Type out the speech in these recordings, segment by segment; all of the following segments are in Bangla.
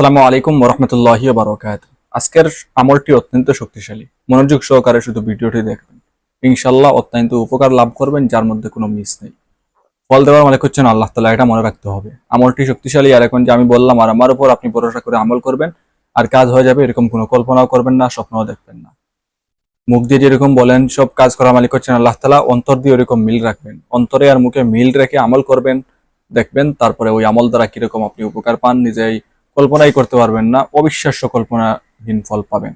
আসসালামু আলাইকুম ওরহমতুল্লাহি বারকাত আজকের আমলটি অত্যন্ত শক্তিশালী। মনোযোগ সহকারে শুধু ভিডিওটি দেখবেন। ইনশাল্লাহ অত্যন্ত উপকার লাভ করবেন, যার মধ্যে কোনো মিস নেই। ফল দেওয়ার মালিক হচ্ছেন আল্লাহ তালা এটা মনে রাখতে হবে। আমলটি শক্তিশালী, আর এখন যে আমি বললাম, আর আমার উপর আপনি ভরসা করে আমল করবেন, আর কাজ হয়ে যাবে, এরকম কোনো কল্পনাও করবেন না, স্বপ্নও দেখবেন না। মুখ দিয়ে যেরকম বলেন, সব কাজ করার মালিক হচ্ছেন আল্লাহ তালা অন্তর দিয়ে ওরকম মিল রাখবেন। অন্তরে আর মুখে মিল রেখে আমল করবেন, দেখবেন, তারপরে ওই আমল দ্বারা কীরকম আপনি উপকার পান, নিজেই কল্পনাই করতে পারবেন না, অবিশ্বাস্য কল্পনাহীন ফল পাবেন।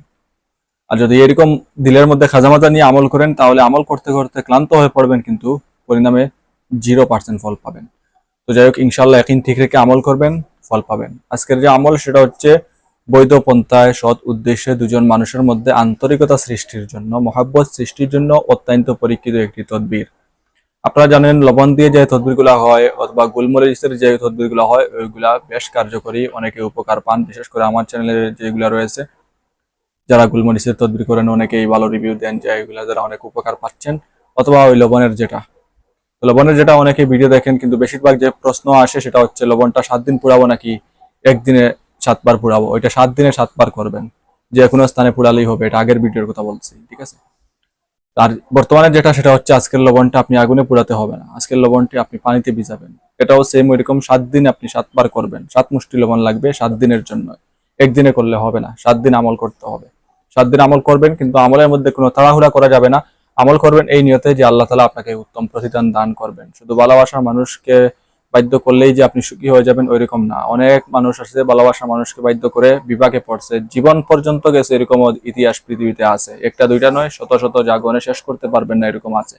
আর যদি এরকম দিলের মধ্যে খাজামাতা নিয়ে আমল করেন, তাহলে আমল করতে করতে ক্লান্ত হয়ে পড়বেন, কিন্তু পরিণামে জিরো পার্সেন্ট ফল পাবেন। তো যাই হোক ইনশাল্লাহ একদিন ঠিক রেখে আমল করবেন, ফল পাবেন। আজকের যে আমল, সেটা হচ্ছে বৈধ পন্থায় সৎ উদ্দেশ্যে দুজন মানুষের মধ্যে আন্তরিকতা সৃষ্টির জন্য, মহাব্বত সৃষ্টির জন্য অত্যন্ত পরীক্ষিত একটি তদবির। আপনারা জানেন, লবণ দিয়ে যে তদবিরগুলো হয় অথবা গোলমরিচের যে তদবিরগুলো হয়, ওইগুলা বেশ কার্যকরী। অনেকে উপকার পান, বিশেষ করে আমার চ্যানেলে যেগুলো রয়েছে। যারা গোলমরিচের তদবির করেন, অনেকেই ভালো রিভিউ দেন যে এগুলা যারা অনেক উপকার পাচ্ছেন, অথবা ওই লবণের যেটা। লবণের যেটা অনেকে ভিডিও দেখেন, কিন্তু বেশিরভাগ যে প্রশ্ন আসে সেটা হচ্ছে, লবণটা সাত দিন পুরাবো নাকি একদিনে সাতবার পুরাবো ওইটা সাত দিনে সাতবার করবেন। যে কোনো স্থানে পুরালেই হবে, এটা আগের ভিডিওর কথা বলছি, ঠিক আছে? আর বর্তমানে যেটা, সেটা হচ্ছে আজকের লবণটা আপনি আগুনে পুড়াতে হবে না। আজকের লবণটি আপনি পানিতে ভিজাবেন। এটাও সেম ওইরকম সাত দিন আপনি সাতবার করবেন। সাত মুষ্টি লবণ লাগবে সাত দিনের জন্য। একদিনে করলে হবে না। সাত দিন আমল করতে হবে। সাত দিন আমল করবেন, কিন্তু আমলের মধ্যে কোনো তাড়াহুড়া করা যাবে না। আমল করবেন এই নিয়তে যে আল্লাহ তালা আপনাকে উত্তম প্রতিদান দান করবেন। শুধু ভালোবাসার মানুষকে বাধ্য করলেই যে আপনি সুখী হয়ে যাবেন, ওইরকম না। অনেক মানুষ আছে ভালোবাসা মানুষকে বাধ্য করে বিপাকে পড়ছে। জীবন পর্যন্ত গেছে এরকম ইতিহাস পৃথিবীতে আছে। একটা, দুইটা নয়, শত শত জাগনে শেষ করতে পারবেন না এরকম আছে।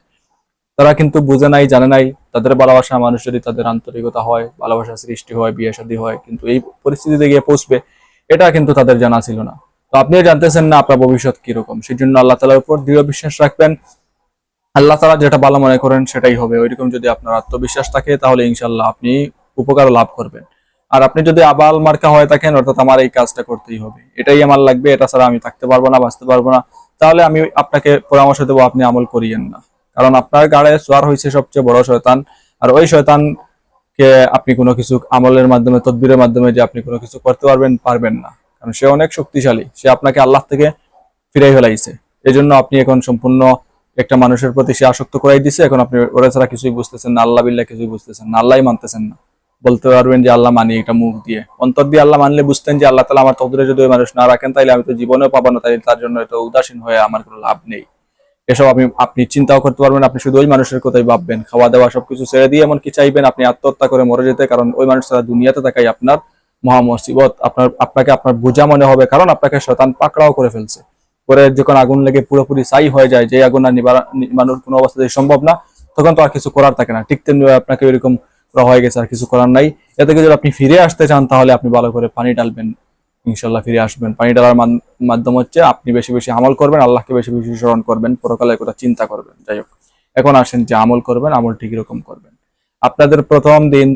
তারা কিন্তু বুঝে নাই, জানে নাই, তাদের ভালোবাসা মানুষ যদি তাদের আন্তরিকতা হয়, ভালোবাসা সৃষ্টি হয়, বিয়ে শাদী হয়, কিন্তু এই পরিস্থিতিতে গিয়ে পৌঁছবে, এটা কিন্তু তাদের জানা ছিল না। তো আপনিও জানতেছেন না আপনার ভবিষ্যৎ কীরকম। সেই জন্য আল্লাহ তালার উপর দৃঢ় বিশ্বাস রাখবেন। আল্লাহ তালা যেটা ভালো মনে করেন সেটাই হবে। ওইরকম যদি আপনার আত্মবিশ্বাস থাকে, তাহলে ইনশাল্লাহ আপনি উপকার লাভ করবেন। আর আপনি যদি আবাল মার্কা হয়ে থাকেন, অর্থাৎ আমার এই কাজটা করতেই হবে। এটাই আমার লাগবে, এটা ছাড়া আমি থাকতে পারব না, বাঁচতে পারব না। তাহলে আমি আপনাকে পরামর্শ দেবো, আপনি আমল করিয়েন না। কারণ আপনার গাড়ে সোয়ার হয়েছে সবচেয়ে বড় শয়তান, আর ওই শয়তানকে আপনি কোনো কিছু আমলের মাধ্যমে, তদবিরের মাধ্যমে যে আপনি কোনো কিছু করতে পারবেন পারবেন না। কারণ সে অনেক শক্তিশালী। সে আপনাকে আল্লাহ থেকে ফিরাই ফেলাইছে। এই জন্য আপনি এখন সম্পূর্ণ একটা মানুষের প্রতি সে আসক্ত করাই দিছে, এখন আপনি ওরা ছাড়া কিছুই বুঝতেছেন না, আল্লাহ বিল্লাহ কিছুই বুঝতেছেন না আল্লাহ মানতেছেন না। বলতে পারবেন যে আল্লাহ মানি এটা মুখ দিয়ে। অন্তর দিয়ে আল্লাহ মানলে বুঝতেন যে আল্লাহ তালা আমার তদরে যদি ওই মানুষ না রাখেন, তাইলে আমি তো জীবনেও পাবো না তাই তার জন্য এটা উদাসীন হয়ে আমার কোনো লাভ নেই। এসব আপনি আপনি চিন্তাও করতে পারবেন আপনি শুধু ওই মানুষের কথাই ভাববেন। খাওয়া দাওয়া সবকিছু ছেড়ে দিয়ে এমন কি চাইবেন আপনি আত্মহত্যা করে মরে যেতে, কারণ ওই মানুষ তারা দুনিয়াতে থাকাই আপনার মহামসিবত আপনার, আপনাকে আপনার বোঝা মনে হবে, কারণ আপনাকে শতান পাকড়াও করে ফেলছে। করে যখন আগুন লেগে পুরোপুরি ছাই হয়ে যায়, যে আগুন আর নিবানোর কোনো অবস্থাতেই সম্ভব না, তখন তো আর কিছু করার থাকে না। ঠিক তেমনি আপনাকে এরকম হয়ে গেছে, আর কিছু করার নাই। এ থেকে যদি আপনি ফিরে আসতে চান, তাহলে আপনি ভালো করে পানি ডালবেন ইনশাল্লাহ ফিরে আসবেন। পানি ডালার মাধ্যম হচ্ছে আপনি বেশি বেশি আমল করবেন, আল্লাহকে বেশি বেশি স্মরণ করবেন পরকালের কথা চিন্তা করবেন। যাই হোক, এখন আসেন যে আমল করবেন, আমল ঠিক রকম করবেন। আপনাদের প্রথম দিন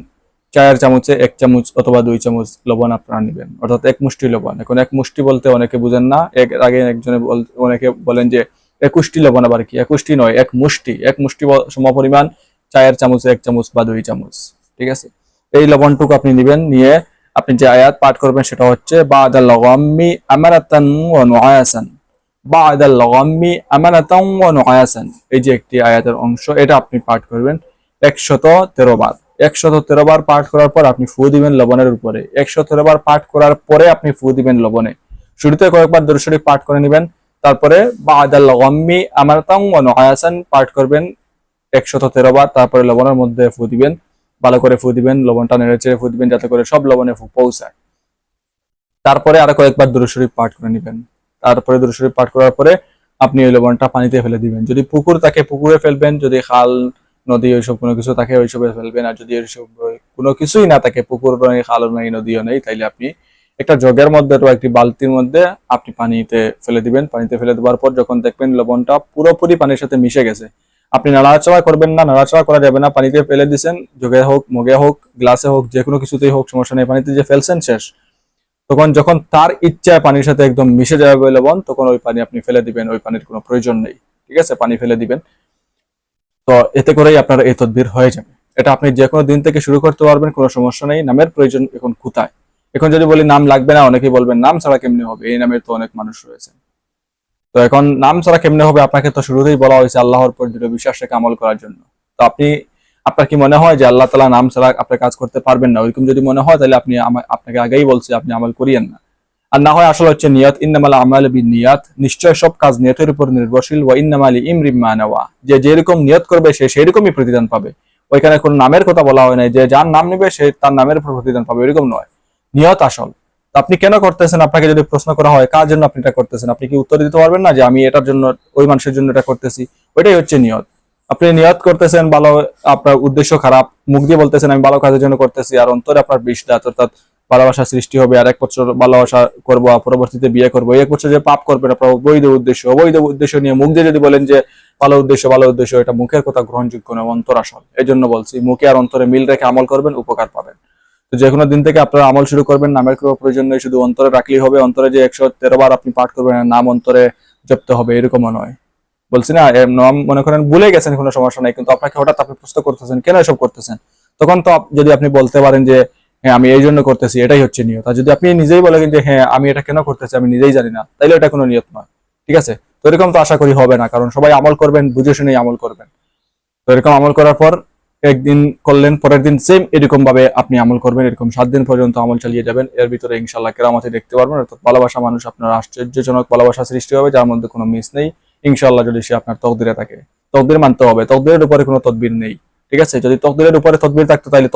চায়ের চামচে এক চামচ অথবা দুই চামচ লবণ আপনারা নেবেন। অর্থাৎ এক মুষ্টি লবণ। এখন এক মুষ্টি বলতে অনেকে বুঝেন না। এক আগে একজনে অনেকে বলেন যে একুশটি লবণ আবার কি? একুশটি নয়, এক মুষ্টি। এক মুষ্টি ব- সমপরিমাণ চায়ের চামচে, এক চামচ বা দুই চামচ। ঠিক আছে? এই লবণটুকু আপনি নেবেন, নিয়ে আপনি যে আয়াত পাঠ করবেন সেটা হচ্ছে, বাদাল লগাম্মি আমানাতান ওয়া নুআয়াসান বাদাল লগাম্মি আমানাতান ওয়া নুআয়াসান এই যে একটি আয়াতের অংশ, এটা আপনি পাঠ করবেন। একশত তেরো বার। একশত তেরো বার পাঠ করার পর আপনি ফু দিবেন লবণের উপরে। একশো তেরো বার পাঠ করার পরে আপনি ফু দিবেন লবণে। শুরুতে কয়েকবার দরুদ পাঠ করে নেবেন, তারপরে বাদাল নুআয়াসান পাঠ করবেন, একশত তেরো তারপরে লবণের মধ্যে ফু দিবেন, ভালো করে ফু দিবেন, লবণটা নেড়ে চেড়ে ফু দিবেন, যাতে করে সব লবণে ফু পৌঁছায়। তারপরে আরও কয়েকবার দুরুশরীফ পাঠ করে নেবেন। তারপরে দুরুশরীফ পাঠ করার পরে আপনি ওই লবণটা পানিতে ফেলে দিবেন। যদি পুকুর থাকে, পুকুরে ফেলবেন, যদি খাল নদী ওইসব কোনো কিছু থাকে, ওইসবে ফেলবেন। আর যদি ওইসব কোনো কিছুই না থাকে, পুকুর নেই খাল নেই নদীও নেই, তাইলে আপনি একটা জগের মধ্যে অথবা একটি বালতির মধ্যে আপনি পানিতে ফেলে দিবেন। পানিতে ফেলে দেওয়ার পর যখন দেখবেন লবণটা পুরোপুরি পানির সাথে মিশে গেছে। আপনি নাড়াচাড়া করবেন না, নাড়াচাড়া করা যাবে না। পানিতে ফেলে দিছেন, জগে হোক, মগে হোক, গ্লাসে হোক, যে কোনো কিছুতেই হোক, সমস্যা নেই। পানিতে যে ফেলছেন, শেষ। তখন যখন তার ইচ্ছায় পানির সাথে একদম মিশে যাবে লবণ, তখন ওই পানি আপনি ফেলে দিবেন, ওই পানির কোনো প্রয়োজন নেই। ঠিক আছে? পানি ফেলে দিবেন। তো এতে করেই আপনার এই তদবির হয়ে যাবে। এটা আপনি যে কোনো দিন থেকে শুরু করতে পারবেন, কোনো সমস্যা নেই। নামের প্রয়োজন এখন কোথায়? এখন যদি বলি নাম লাগবে না, অনেকেই বলবেন নাম ছাড়া কেমনে হবে? এই নামের তো অনেক মানুষ রয়েছে। তো এখন নাম ছাড়া কেমনে হবে আপনাকে তো শুরুতেই বলা হয়েছে আল্লাহর উপর দৃঢ় বিশ্বাস রেখে আমল করার জন্য। তো আপনি, আপনার কি মনে হয় যে আল্লাহ তালা নাম ছাড়া আপনার কাজ করতে পারবেন না? ওইরকম যদি মনে হয় তাহলে আপনি আপনাকে আগেই বলছি, আপনি আমল করিয়েন না। আর না হয় আসলে হচ্ছে নিয়ত, ইন্নামাল আমাল বিন নিয়াত নিশ্চয় সব কাজ নিয়তের উপর নির্ভরশীল। ওয়া ইন্নামালি ইমরিম মানাওয়া যে যেরকম নিয়ত করবে, সে সেরকমই প্রতিদান পাবে। ওইখানে কোনো নামের কথা বলা হয় নাই। যে যার নাম নেবে, সে তার নামের উপর প্রতিদান পাবে। এরকম নয়। নিয়ত আসল। তো আপনি কেন করতেছেন? আপনাকে যদি প্রশ্ন করা হয়, কার জন্য আপনি এটা করতেছেন? আপনি কি উত্তর দিতে পারবেন না যে আমি এটার জন্য, ওই মানুষের জন্য এটা করতেছি? ওইটাই হচ্ছে নিয়ত। আপনি নিয়ত করতেছেন, ভালো, আপনার উদ্দেশ্য খারাপ, মুখ দিয়ে বলতেছেন, আমি ভালো কাজের জন্য করতেছি, আর অন্তরে আপনার বিশ্বাস অর্থাৎ ভালোবাসা সৃষ্টি হবে আর এক বছর ভালোবাসা করব পরবর্তীতে বিয়ে করব। এক বছর যে পাপ করবেন আপনার অবৈধ উদ্দেশ্য অবৈধ উদ্দেশ্য নিয়ে মুখ দিয়ে যদি বলেন যে ভালো উদ্দেশ্য ভালো উদ্দেশ্য, এটা মুখের কথা গ্রহণযোগ্য নয় অন্তর আসল এই জন্য বলছি, মুখে আর অন্তরে মিল রেখে আমল করবেন, উপকার পাবেন। তো যে কোনো দিন থেকে আপনারা আমল শুরু করবেন, নামের কোনো প্রয়োজন নেই, শুধু অন্তরে রাখলেই হবে, অন্তরে যে একশো তেরো বার আপনি পাঠ করবেন নাম অন্তরে জপতে হবে, এরকমও নয়। বলছি না নাম মনে করেন ভুলে গেছেন, কোনো সমস্যা নাই, কিন্তু আপনাকে হঠাৎ আপনি প্রশ্ন করতেছেন, কেন এসব করতেছেন? তখন তো যদি আপনি বলতে পারেন যে হ্যাঁ আমি এই জন্য করতেছি, এটাই হচ্ছে নিয়ত। আর যদি আপনি নিজেই বলেন যে হ্যাঁ আমি এটা কেন করতেছি, আমি নিজেই জানি না, তাইলে এটা কোনো নিয়ত নয়। ঠিক আছে? তো এরকম তো আশা করি হবে না, কারণ সবাই আমল করবেন, বুঝে শুনেই আমল করবেন। তো এরকম আমল করার পর একদিন করলেন, পরের দিন সেম এরকম ভাবে আপনি আমল করবেন, এরকম সাত দিন পর্যন্ত আমল চালিয়ে যাবেন। এর ভিতরে ইনশাল্লাহ কেরামতে দেখতে পারবেন, অর্থাৎ ভালোবাসা মানুষ আপনার আশ্চর্যজনক ভালোবাসা সৃষ্টি হবে, যার মধ্যে কোনো মিস নেই। ইনশাল্লাহ যদি সে আপনার তকদিরে থাকে। তকদির মানতে হবে, তকদিরের উপরে কোনো তদবির নেই। ঠিক আছে? যদি তকদিরের উপরে তদবির থাকতো তাহলে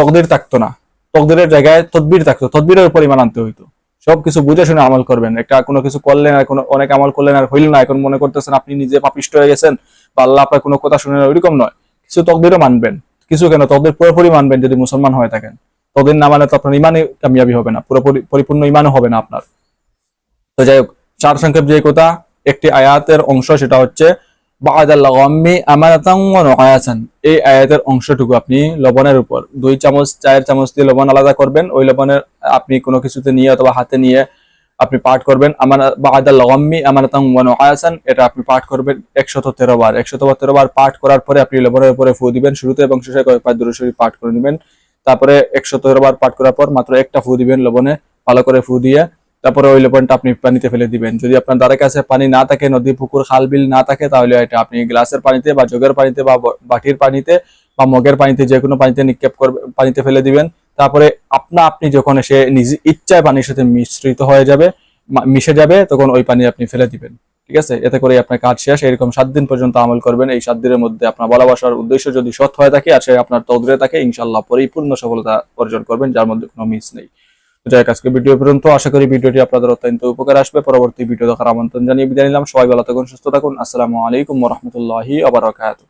তকদির থাকতো না। তকদিরের জায়গায় তদবির থাকতো। তদবিরের উপর ইমান আনতে হইতো। সবকিছু বুঝে শুনে আমল করবেন। একটা কোনো কিছু করলেন আর কোনো অনেক আমল করলেন আর হইল না। এখন মনে করতেছেন আপনি নিজে পাপিষ্ট হয়ে গেছেন বা আল্লাহ আপনার কোনো কথা শুনে না, ওইরকম নয়। কিছু তকদিরও মানবেন। কিছু কেন? তকদির পুরোপুরি মানবেন যদি মুসলমান হয়ে থাকেন। তকদির না মানে তো আপনার ইমানে কামিয়াবি হবে না। পুরোপুরি পরিপূর্ণ ইমানও হবে না আপনার। তো যাই হোক, চার সংক্ষেপ যে কথা, একটি আয়াতের অংশ সেটা হচ্ছে এই আয়াতের অংশটুকু আপনি লবণের উপর, দুই চামচ, চায়ের চামচ দিয়ে লবণ আলাদা করবেন, ওই লবণের আপনি কোনো কিছুতে নিয়ে অথবা হাতে নিয়ে আপনি পাঠ করবেন। আমার বাদাল গম্মি আমানাতান ওয়া নুআয়াসান এটা আপনি পাঠ করবেন একশত তেরো বার। একশত তেরো বার পাঠ করার পরে আপনি লবণের উপরে ফু দিবেন, শুরুতে এবং শেষে কয়েকবার দূরে শরীর পাঠ করে নেবেন। তারপরে একশো তেরো বার পাঠ করার পর মাত্র একটা ফু দিবেন লবণে, ভালো করে ফু দিয়ে তারপরে ওই লবণটা আপনি পানিতে ফেলে দিবেন। যদি আপনার দ্বারা কাছে পানি না থাকে, নদী, পুকুর, খাল, বিল না থাকে, তাহলে এটা আপনি গ্লাসের পানিতে বা জগের পানিতে বা বাটির পানিতে বা মগের পানিতে যে কোনো পানিতে নিক্ষেপ করবে, পানিতে ফেলে দিবেন। তারপরে আপনা আপনি যখন সে নিজ ইচ্ছায় পানির সাথে মিশ্রিত হয়ে যাবে মিশে যাবে, তখন ওই পানি আপনি ফেলে দিবেন। ঠিক আছে? এতে করে আপনার কাজ শেষ। এরকম সাত দিন পর্যন্ত আমল করবেন। এই সাত দিনের মধ্যে আপনার ভালোবাসার উদ্দেশ্য যদি সৎ হয়ে থাকে, আর সে আপনার তদরে থাকে ইনশাল্লাহ পরিপূর্ণ সফলতা অর্জন করবেন, যার মধ্যে কোনো মিস নেই। যাই আজকে ভিডিও পর্যন্ত। আশা করি ভিডিওটি আপনাদের অত্যন্ত উপকার আসবে। পরবর্তী ভিডিও দেখার আমন্ত্রণ জানিয়ে বিদায় নিলাম। সবাই ভালো থাকুন, সুস্থ থাকুন। আসসালামু আলাইকুম রহমতুল্লাহি আবরাকাতুহ